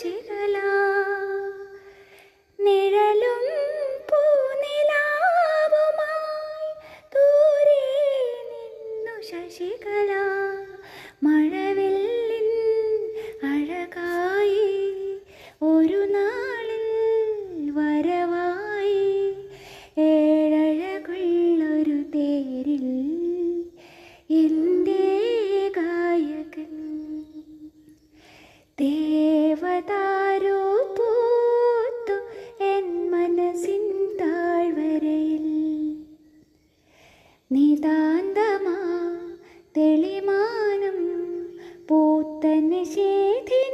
ചിരലാ നിഴലും ഏഴഴകുള്ളൊരു തേരിൽ നിതാന്തമാ തെളിമാനം പൂത്ത നിഷേധിനി